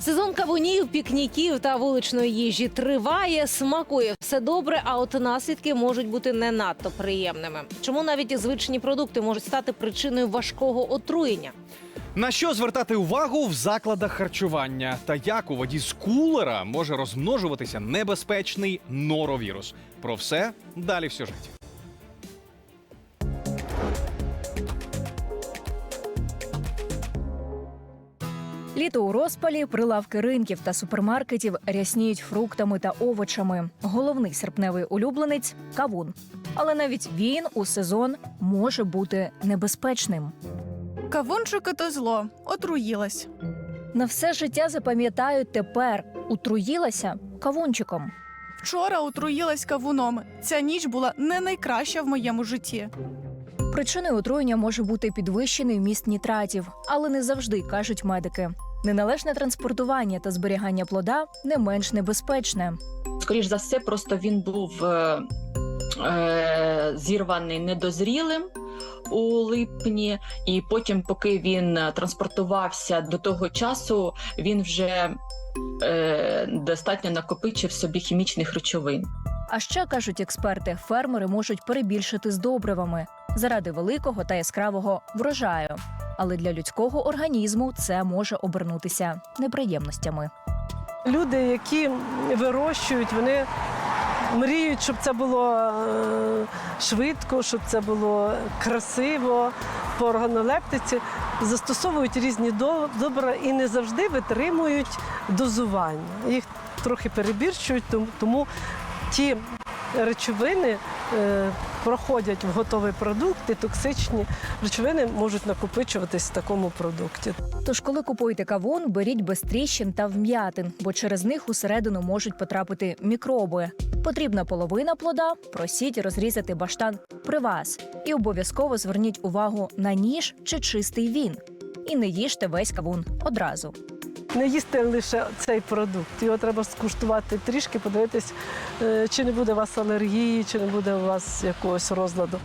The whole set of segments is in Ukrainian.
Сезон кавунів, пікніків та вуличної їжі триває, смакує все добре, а от наслідки можуть бути не надто приємними. Чому навіть звичні продукти можуть стати причиною важкого отруєння? На що звертати увагу в закладах харчування та як у воді з кулера може розмножуватися небезпечний норовірус? Про все далі в сюжеті. Літо у розпалі, прилавки ринків та супермаркетів рясніють фруктами та овочами. Головний серпневий улюбленець кавун. Але навіть він у сезон може бути небезпечним. Кавунчики то зло, отруїлась. На все життя запам'ятають тепер утруїлася кавунчиком. Вчора отруїлась кавуном. Ця ніч була не найкраща в моєму житті. Причиною отруєння може бути підвищений вміст нітратів, але не завжди кажуть медики. Неналежне транспортування та зберігання плода не менш небезпечне. скоріш за все, просто він був е, е, зірваний недозрілим у липні, і потім, поки він транспортувався до того часу, він вже е, достатньо накопичив собі хімічних речовин. А ще кажуть експерти, фермери можуть перебільшити з добривами заради великого та яскравого врожаю. Але для людського організму це може обернутися неприємностями. Люди, які вирощують, вони мріють, щоб це було е, швидко, щоб це було красиво по органолептиці, застосовують різні до- добра і не завжди витримують дозування. Їх трохи перебільшують, тому- ті речовини проходять в готовий продукт, і токсичні речовини можуть накопичуватись в такому продукті. Тож, коли купуєте кавун, беріть без тріщин та вм'ятин, бо через них усередину можуть потрапити мікроби. Потрібна половина плода, просіть розрізати баштан при вас. І обов'язково зверніть увагу на ніж чи чистий він. І не їжте весь кавун одразу. Не їсти лише цей продукт. Його треба скуштувати трішки, подивитись, е, чи не буде у вас алергії, чи не буде у вас якогось розладу.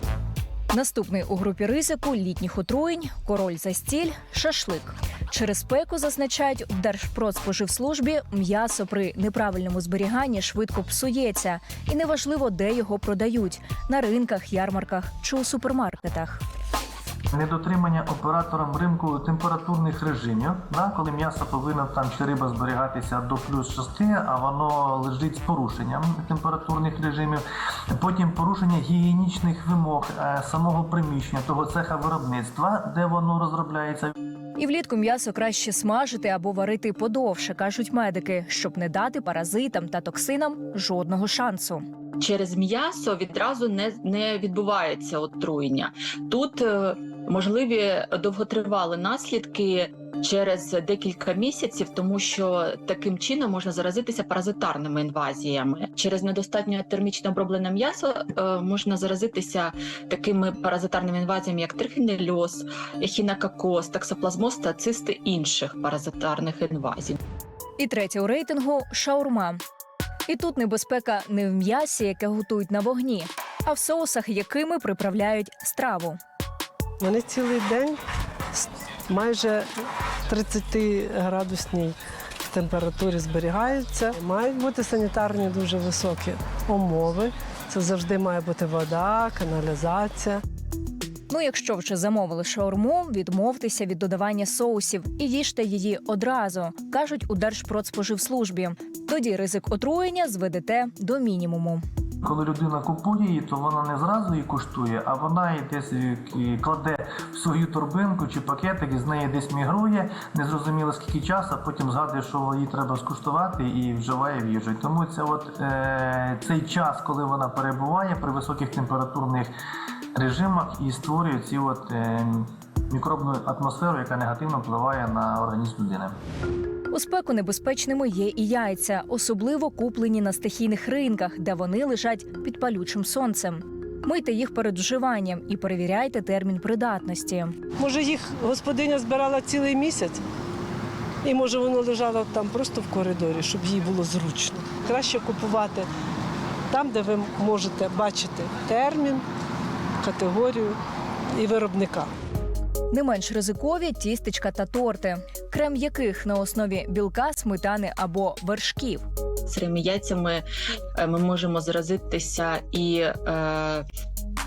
Наступний у групі ризику літніх отруєнь, король за стіль, шашлик. Через спеку зазначають в Держпродспоживслужбі, м'ясо при неправильному зберіганні швидко псується, і неважливо, де його продають на ринках, ярмарках чи у супермаркетах. Недотримання оператором ринку температурних режимів, да, коли м'ясо повинно там чи риба зберігатися до плюс 6, а воно лежить з порушенням температурних режимів. Потім порушення гігієнічних вимог е, самого приміщення, того цеха виробництва, де воно розробляється. І влітку м'ясо краще смажити або варити подовше, кажуть медики, щоб не дати паразитам та токсинам жодного шансу. Через м'ясо відразу не, не відбувається отруєння. Тут е, можливі довготривалі наслідки через декілька місяців, тому що таким чином можна заразитися паразитарними інвазіями. Через недостатньо термічно оброблене м'ясо е, можна заразитися такими паразитарними інвазіями, як трихінельоз, ехінококоз, таксоплазмоз та цисти інших паразитарних інвазій. І третє у рейтингу шаурма. І тут небезпека не в м'ясі, яке готують на вогні, а в соусах, якими приправляють страву. Вони цілий день майже 30-градусній температурі зберігаються. Мають бути санітарні дуже високі умови. Це завжди має бути вода, каналізація. Ну, якщо вже замовили шаурму, відмовтеся від додавання соусів і їжте її одразу, кажуть у Держпродспоживслужбі. Тоді ризик отруєння зведете до мінімуму. Коли людина купує її, то вона не зразу її куштує, а вона її десь е, кладе в свою торбинку чи пакетик, і з неї десь мігрує, не зрозуміло скільки часу, а потім згадує, що її треба скуштувати і вживає в їжу. Тому це от е, цей час, коли вона перебуває при високих температурних режимах і створює ці от е, мікробну атмосферу, яка негативно впливає на організм людини. У спеку небезпечними є і яйця, особливо куплені на стихійних ринках, де вони лежать під палючим сонцем. Мийте їх перед вживанням і перевіряйте термін придатності. Може, їх господиня збирала цілий місяць, і може воно лежало там просто в коридорі, щоб їй було зручно. Краще купувати там, де ви можете бачити термін, категорію і виробника. Не менш ризикові тістечка та торти, крем яких на основі білка, сметани або вершків. Сирими яйцями е, ми можемо заразитися і е,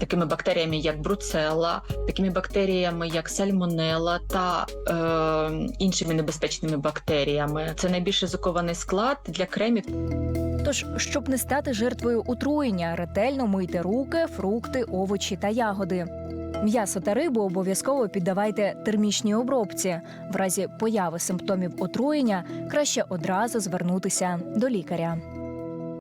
такими бактеріями, як бруцелла, такими бактеріями, як сальмонела та е, іншими небезпечними бактеріями. Це найбільш ризикований склад для кремів. Тож, щоб не стати жертвою отруєння, ретельно мийте руки, фрукти, овочі та ягоди. М'ясо та рибу обов'язково піддавайте термічній обробці. В разі появи симптомів отруєння краще одразу звернутися до лікаря.